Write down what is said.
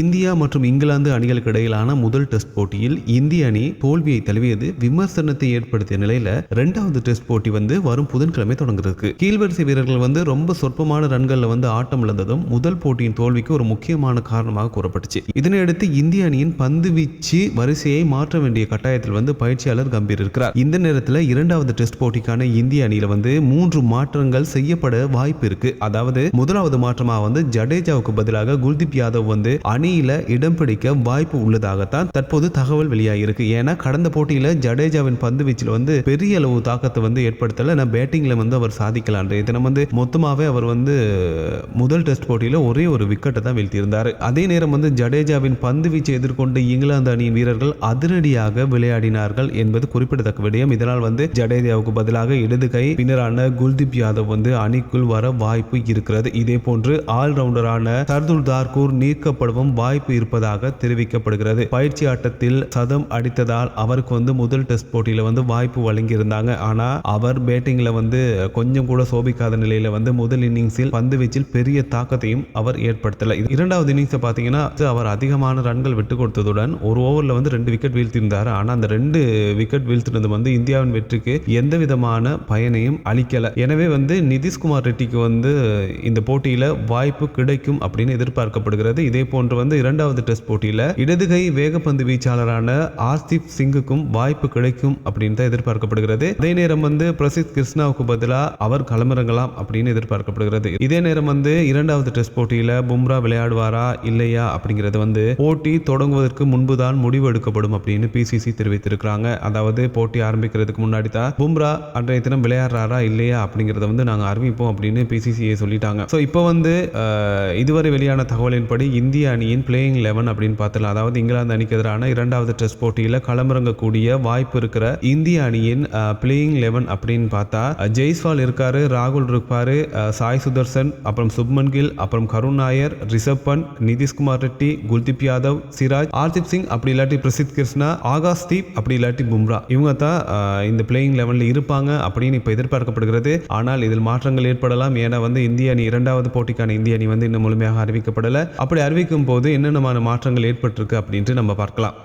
India மற்றும் இங்கிலாந்து அணிகளுக்கு இடையிலான முதல் டெஸ்ட் போட்டியில் இந்திய அணி தோல்வியை தழுவியது விமர்சனத்தை ஏற்படுத்திய நிலையில இரண்டாவது டெஸ்ட் போட்டி வந்து வரும் புதன்கிழமை தொடங்குறதுக்கு. கீழ்வரிசை வீரர்கள் வந்து ரொம்ப சொற்பமான ரன்கள்ல வந்து ஆட்டம் இழந்ததும் முதல் போட்டியின் தோல்விக்கு ஒரு முக்கியமான காரணமாக கூறப்பட்டுச்சு. இதனையடுத்து இந்திய அணியின் பந்து வீச்சு வரிசையை மாற்ற வேண்டிய கட்டாயத்தில் வந்து பயிற்சியாளர் கம்பீர் இருக்கிறார். இந்த நேரத்தில் இரண்டாவது டெஸ்ட் போட்டிக்கான இந்திய அணியில வந்து மூன்று மாற்றங்கள் செய்யப்பட வாய்ப்பு இருக்கு. அதாவது முதலாவது மாற்றமாக வந்து ஜடேஜாவுக்கு பதிலாக குல்தீப் யாதவ் வந்து அணியில் இடம் பிடிக்க வாய்ப்பு உள்ளதாகத்தான் தற்போது தகவல் வெளியாகிருக்கு ஏன்னா கடந்த போட்டியில் ஜடேஜாவின் பந்து வீச்சில் வந்து பெரிய அளவு தாக்கத்தை வந்து ஏற்படுத்தலை. நான் பேட்டிங்கில் வந்து அவர் சாதிக்கலாம் தினம் வந்து மொத்தமாகவே அவர் வந்து முதல் டெஸ்ட் போட்டியில் ஒரே ஒரு விக்கெட்டை தான் வீழ்த்தியிருந்தார். அதே நேரம் வந்து ஜடேஜாவின் பந்து வீச்சை எதிர்கொண்டு இங்கிலாந்து அணியின் வீரர்கள் அதிரடியாக விளையாடினார்கள் என்பது குறிப்பிடத்தக்க விடயம். இதனால் வந்து ஜடேஜாவுக்கு பதிலாக இடது கை பின்னரான குல்தீப் யாதவ் வந்து அணிக்குள் வர வாய்ப்பு இருக்கிறது. இதே போன்று ஆல்ரவுண்டரான சர்துல் தார்கூர் நீக்கப்படவும் வாய்ப்பு இருப்பதாக தெரிவிக்கப்படுகிறது. பயிற்சி ஆட்டத்தில் சதம் அடித்ததால் அவருக்கு வந்து முதல் டெஸ்ட் போட்டியில வந்து வாய்ப்பு வழங்கியிருந்தாங்க. ஆனா அவர் பேட்டிங்ல வந்து கொஞ்சம் கூட சோபிக்காத நிலையில வந்து முதல் இன்னிங்ஸில் பந்து வீச்சில் பெரிய தாக்கத்தையும் அவர் ஏற்படுத்தல. இரண்டாவது இன்னிங்ஸை பார்த்தீங்கன்னா அவர் அதிகமான ரன்கள் விட்டு கொடுத்ததுடன் ஒரு ஓவரில் வந்து ரெண்டு விக்கெட் வீழ்த்தியிருந்தார் ஆனால் அந்த ரெண்டு விக்கெட் வீழ்த்தினது வந்து இந்தியாவின் வெற்றிக்கு எந்த விதமான பயனையும் அளிக்கல. எனவே வந்து நிதிஷ்குமார் ரெட்டிக்கு வந்து இந்த போட்டியில வாய்ப்பு கிடைக்கும் அப்படின்னு எதிர்பார்க்கப்படுகிறது. இதே போன்று வந்து இரண்டாவது டெஸ்ட் போட்டியில இடதுகை வேகப்பந்து வீச்சாளரான ஆர்சிப் சிங்குக்கும் வாய்ப்பு கிடைக்கும் அப்படின்னு தான் எதிர்பார்க்கப்படுகிறது. அதே நேரம் வந்து பிரசித் கிருஷ்ணாவுக்கு பதிலாக அவர் களமிறங்கலாம் அப்படின்னு எதிர்பார்க்கப்படுகிறது. இதே நேரம் வந்து இரண்டாவது டெஸ்ட் போட்டியில பும்ரா விளையாடுவாரா இல்லையா அப்படிங்கிறது வந்து போட்டி தொடங்குவதற்கு முன்பு தான் முடிவு எடுக்கப்படும் அப்படின்னு பிசிசி தெரிவித்திருக்கிறாங்க. அதாவது போட்டி ஆரம்பிக்கிறதுக்கு முன்னாடி தான் பும்ரா அன்றைய தினம் விளையாடுறாரா இல்லையா அப்படிங்கிறத வந்து நாங்கள் அறிவிப்போம் அப்படின்னு பிசிசிஐ சொல்லிட்டாங்க. ஸோ இப்போ வந்து இதுவரை வெளியான தகவலின்படி இந்திய அணியின் பிளேயிங் லெவன் அப்படின்னு பார்த்தலாம் அதாவது இங்கிலாந்து அணிக்கு எதிரான இரண்டாவது டெஸ்ட் போட்டியில் களமிறங்கக்கூடிய வாய்ப்பு இருக்கிற இந்திய அணியின் பிளேயிங் லெவன் அப்படின்னு பார்த்தா ஜெய்ஸ்வால் இருக்காரு ராகுல் இருப்பாரு சாய் சுதர்சன் அப்புறம் சுப்மன் கில் அப்புறம் கருண் நாயர் ரிஷப் பன் நிதிஷ்குமார் ரெட்டி குல்தீப் யாதவ் சிராஜ் ஆர்திப் சிங் அப்படி இல்லாட்டி பிரசித் கிருஷ்ணா ஆகாஷ் தீப் அப்படி இல்லாட்டி பும்ரா. இவங்க தான் இந்த பிளேயிங் லெவனில் இருப்பாங்க அப்படின்னு இப்போ எதிர்பார்க்கப்படுகிறது. ஆனால் இதில் மாற்றங்கள் ஏற்படலாம். ஏன்னா வந்து இந்திய அணி இரண்டாவது போட்டிக்கான இந்திய அணி வந்து இன்னும் முழுமையாக அறிவிக்கப்படலை. அப்படி அறிவிக்கும் போது போது என்னென்னமான மாற்றங்கள் ஏற்பட்டிருக்கு அப்படின்ட்டு நம்ம பார்க்கலாம்.